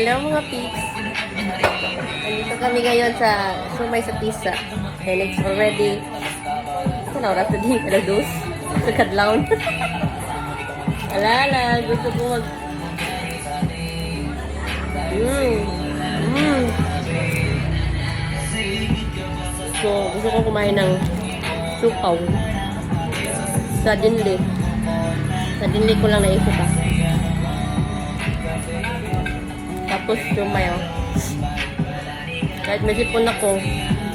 Hello mga peeps. Nandito kami ngayon sa Sumay sa Pisa. It's already ano oras na din? Alas dos? Sa kadlawn. Alala, gusto ko mag... Mm. Mm. So, gusto ko kumain ng supaw. Suddenly. Suddenly ko lang naisip ah. Tapos sumayaw. Kahit may sipon ako,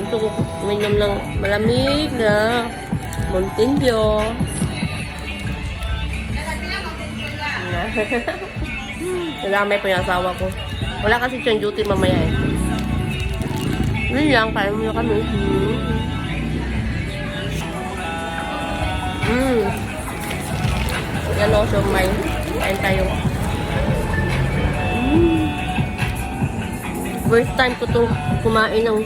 gusto ko uminom ng malamig na Mountain Dew. Nalamay ko yung asawa ko. Wala kasi siyang duty mamaya eh. Yun lang, kaya mo kami. Mm. Mm. Yan o, sumay. Kain tayo. First time ko itong kumain ng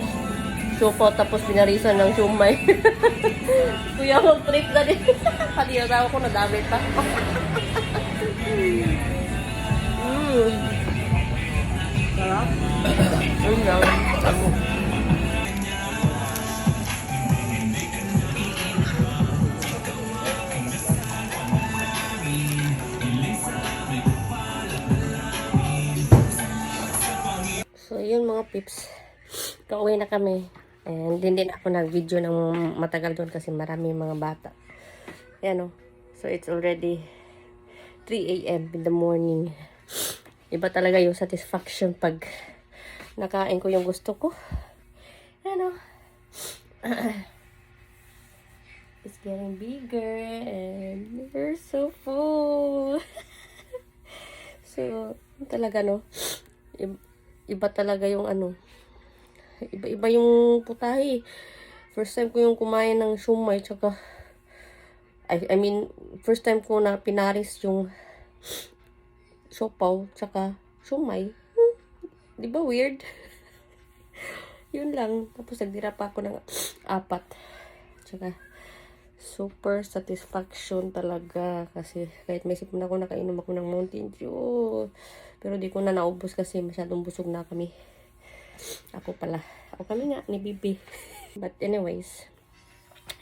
suko tapos pinarisan ng sumay. Kuya, mag trip na din. Kanina ko nadami pa. mm. Yun mga pips. Kauwi na kami. And hindi na ako nag-video ng matagal doon kasi marami mga bata. Yan o. So, it's already 3 a.m. in the morning. Iba talaga yung satisfaction pag nakain ko yung gusto ko. Yan o. It's getting bigger and we're so full. so, talaga no. Iba, talaga yung ano. Iba-iba yung putahe. First time ko yung kumain ng shumay tsaka I, I mean, first time ko na pinaris yung siopaw tsaka shumay. Hmm, di ba weird? Yun lang. Tapos nagdira pa ako ng apat. Tsaka super satisfaction talaga kasi kahit may sipon ako nakainom ako ng Mountain Dew. Pero di ko na naubos kasi masyadong busog na kami. Ako pala. Ako kami nga ni Bibi but anyways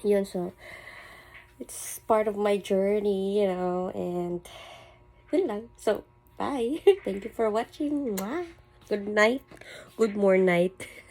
yun so it's part of my journey you know and yun lang. So bye. Thank you for watching. Mwah. good night. Good more night